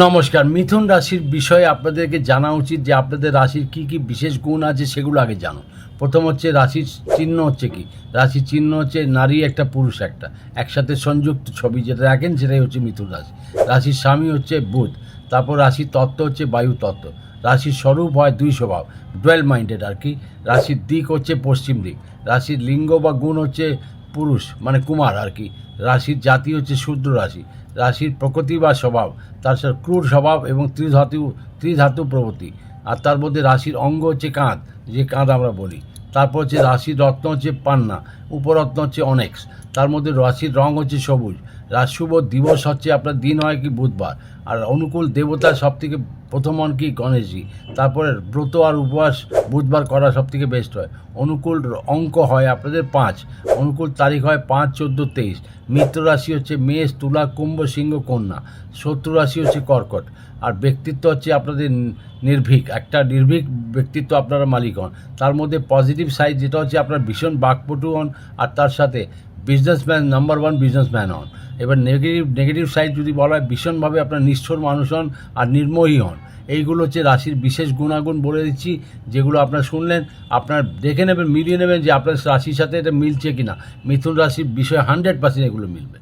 নমস্কার। মিথুন রাশির বিষয়ে আপনাদেরকে জানা উচিত যে আপনাদের রাশির কি কি বিশেষ গুণ আছে সেগুলো আগে জানো প্রথম হচ্ছে রাশির চিহ্ন হচ্ছে কি? রাশির চিহ্ন হচ্ছে নারী একটা, পুরুষ একটা। একসাথে সংযুক্ত ছবি যেটা রাখেন সেটাই হচ্ছে মিথুন রাশি। রাশির স্বামী হচ্ছে বুধ, তারপর রাশির তত্ত্ব হচ্ছে বায়ু তত্ত্ব। রাশির স্বরূপ হয় দুই স্বভাব ডুয়েল মাইন্ডেড আর কি। রাশির দিক হচ্ছে পশ্চিম দিক। রাশির লিঙ্গ বা গুণ হচ্ছে পুরুষ মানে কুমার আর কি। রাশির জাতি হচ্ছে শুদ্র রাশি। রাশির প্রকৃতি বা স্বভাব, তার সাথে ক্রূর স্বভাব এবং ত্রিধাতু ত্রিধাতু প্রভৃতি। আর তার মধ্যে রাশির অঙ্গ হচ্ছে কাঁধ, যে কাঁধ আমরা বলি। তারপর হচ্ছে রাশির রত্ন হচ্ছে পান্না। উপরত্ন হচ্ছে অনেক্স তার মধ্যে রাশির রং হচ্ছে সবুজ। রাজ শুভ দিবস হচ্ছে আপনার দিন হয় কি বুধবার। আর অনুকূল দেবতা সব থেকে প্রথম হন কি গণেশজি। তারপরে ব্রত আর উপবাস বুধবার করা সব থেকে বেস্ট হয়। অনুকূল অঙ্ক হয় আপনাদের পাঁচ। অনুকূল তারিখ হয় পাঁচ, চোদ্দ, তেইশ। মিত্র রাশি হচ্ছে মেষ, তুলা, কুম্ভ, সিংহ, কন্যা। শত্রু রাশি হচ্ছে কর্কট। আর ব্যক্তিত্ব হচ্ছে আপনাদের নির্ভীক। একটা নির্ভীক ব্যক্তিত্ব আপনারা মালিক হন। তার মধ্যে পজিটিভ সাইড যেটা হচ্ছে আপনার ভীষণ বাকপটু হন। আর তার সাথে বিজনেসম্যান নাম্বার ওয়ান বিজনেসম্যান হন। এবার নেগেটিভ নেগেটিভ সাইড যদি বলা হয়, ভীষণভাবে আপনার নিষ্ঠুর মানুষ হন আর নির্মোহী হন। এইগুলো হচ্ছে রাশির বিশেষ গুণাগুণ বলে দিচ্ছি, যেগুলো আপনার শুনলেন। আপনার দেখে নেবেন, মিলিয়ে নেবেন যে আপনার রাশির সাথে এটা মিলছে কিনা। মিথুন রাশির বিষয়ে হান্ড্রেড পার্সেন্ট এগুলো মিলবে।